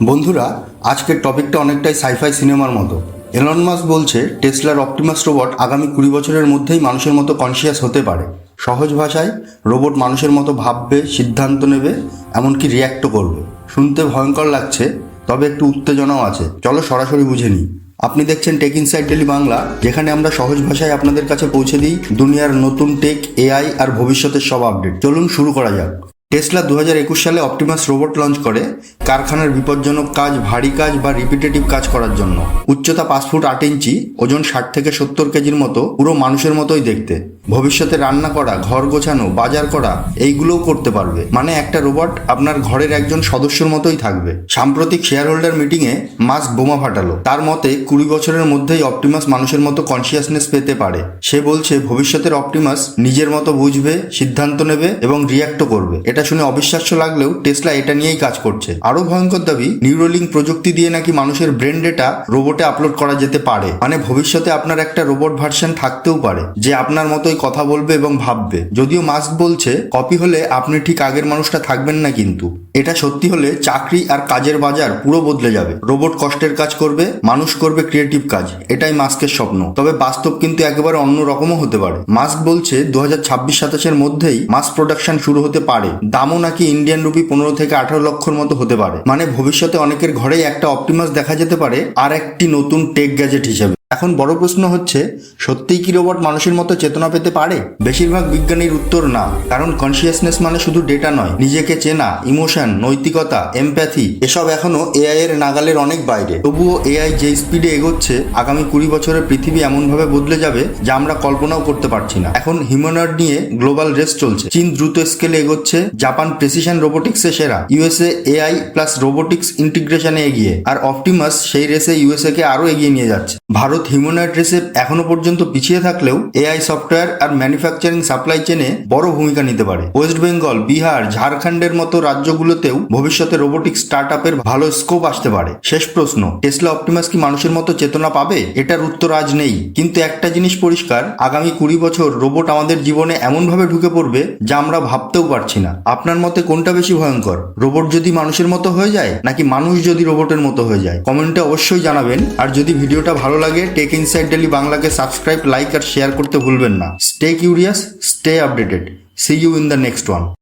বন্ধুরা, আজকের টপিকটা অনেকটাই সাইফাই সিনেমার মতো। এলন মাস্ক বলছে টেসলার অপটিমাস রোবট আগামী কুড়ি বছরের মধ্যেই মানুষের মতো কনসিয়াস হতে পারে। সহজ ভাষায় রোবট মানুষের মতো ভাববে, সিদ্ধান্ত নেবে, এমনকি রিয়্যাক্টও করবে। শুনতে ভয়ঙ্কর লাগছে, তবে একটু উত্তেজনাও আছে। চলো সরাসরি বুঝে নিই। আপনি দেখছেন টেক ইনসাইড ডেলি বাংলা যেখানে আমরা সহজ ভাষায় আপনাদের কাছে পৌঁছে দিই দুনিয়ার নতুন টেক এআই আর ভবিষ্যতের সব আপডেট চলুন শুরু করা যাক। টেসলা দু হাজার একুশ সালে অপটিমাস রোবট লঞ্চ করে, কারখানার বিপজ্জনক কাজ, ভারী কাজ বা রিপিটেটিভ কাজ করার জন্য। উচ্চতা পাঁচ ফুট আট ইঞ্চি, ওজন ষাট থেকে সত্তর কেজির মতো, পুরো মানুষের মতোই দেখতে। ভবিষ্যতে রান্না করা, ঘর গোছানো, বাজার করা, এইগুলোও করতে পারবে। মানে একটা রোবট আপনার ঘরের একজন সদস্যর মতোই থাকবে। সাম্প্রতিক শেয়ার হোল্ডার মিটিংয়ে মাস্ক বোমা ফাটালো। তার মতে, কুড়ি বছরের মধ্যেই অপটিমাস মানুষের মতো কনসিয়াসনেস পেতে পারে। সে বলছে, ভবিষ্যতের অপটিমাস নিজের মতো বুঝবে, সিদ্ধান্ত নেবে এবং রিয়াক্টও করবে। এটা শুনে অবিশ্বাস্য লাগলেও টেসলা এটা নিয়েই কাজ করছে। আরও ভয়ঙ্কর দাবি নিউরোলিং প্রযুক্তি দিয়ে নাকি মানুষের ব্রেন ডেটা রোবটে আপলোড করা যেতে পারে। মানে ভবিষ্যতে আপনার একটা রোবট ভার্সন থাকতেও পারে, যে আপনার মতোই কথা বলবে এবং ভাববে। যদিও মাস্ক বলছে, কপি হলে আপনি ঠিক আগের মানুষটা থাকবেন না কিন্তু। এটা সত্যি হলে চাকরি আর কাজের বাজার পুরো বদলে যাবে। রোবট কষ্টের কাজ করবে, মানুষ করবে ক্রিয়েটিভ কাজ। এটাই মাস্কের স্বপ্ন। তবে বাস্তব কিন্তু একেবারে অন্য রকমও হতে পারে। মাস্ক বলছে দু হাজার ছাব্বিশ সাতাশের মধ্যেই মাস প্রোডাকশন শুরু হতে পারে। দামও নাকি ইন্ডিয়ান রুপি পনেরো থেকে আঠারো লক্ষর মতো হতে পারে। মানে ভবিষ্যতে অনেকের ঘরেই একটা অপটিমাস দেখা যেতে পারে, আর একটি নতুন টেক গ্যাজেট হিসেবে। এখন বড় প্রশ্ন হচ্ছে, সত্যিই কি রোবট মানুষের মতো চেতনা পেতে পারে? বেশিরভাগ বিজ্ঞানীর উত্তর না, কারণ কনসিয়াসনেস মানে শুধু ডেটা নয়, নিজেকে চেনা ইমোশন নৈতিকতা এমপ্যাথি এসব এখনও এআই এর নাগালের অনেক বাইরে। তবুও এআই যে স্পিডে এগোচ্ছে, আগামী কুড়ি বছরের পৃথিবী এমনভাবে বদলে যাবে যা আমরা কল্পনাও করতে পারছি না। এখন হিউম্যানয়েড নিয়ে গ্লোবাল রেস চলছে। চীন দ্রুত স্কেলে এগোচ্ছে, জাপান প্রেসিশন রোবোটিক্সে সেরা ইউএসএ এআই প্লাস রোবোটিক্স ইন্টিগ্রেশনে এগিয়ে, আর অপটিমাস সেই রেসে ইউএসএ কে আরও এগিয়ে নিয়ে যাচ্ছে। ভারত হিউম্যানয়েড রেসে এখনও পর্যন্ত পিছিয়ে থাকলেও এআই সফটওয়্যার আর ম্যানুফ্যাকচারিং সাপ্লাই চেনে বড় ভূমিকা নিতে পারে। ওয়েস্ট বেঙ্গল বিহার ঝাড়খণ্ডের মতো রাজ্যগুলোতেও ভবিষ্যতে রোবোটিক স্টার্ট আপের ভালো স্কোপ আসতে পারে। শেষ প্রশ্ন টেসলা অপটিমাস কি মানুষের মতো চেতনা পাবে? এটার উত্তর আজ নেই। কিন্তু একটা জিনিস পরিষ্কার, আগামী কুড়ি বছর রোবট আমাদের জীবনে এমনভাবে ঢুকে পড়বে যা আমরা ভাবতেও পারছি না। আপনার মতে কোনটা বেশি ভয়ঙ্কর? রোবট যদি মানুষের মতো হয়ে যায়, নাকি মানুষ যদি রোবটের মতো হয়ে যায়? কমেন্টে অবশ্যই জানাবেন। আর যদি ভিডিওটা ভালো লাগে টেক ইনসাইড ডেলি বাংলাকে সাবস্ক্রাইব, লাইক আর শেয়ার করতে ভুলবেন না। Stay curious stay updated see you in the next one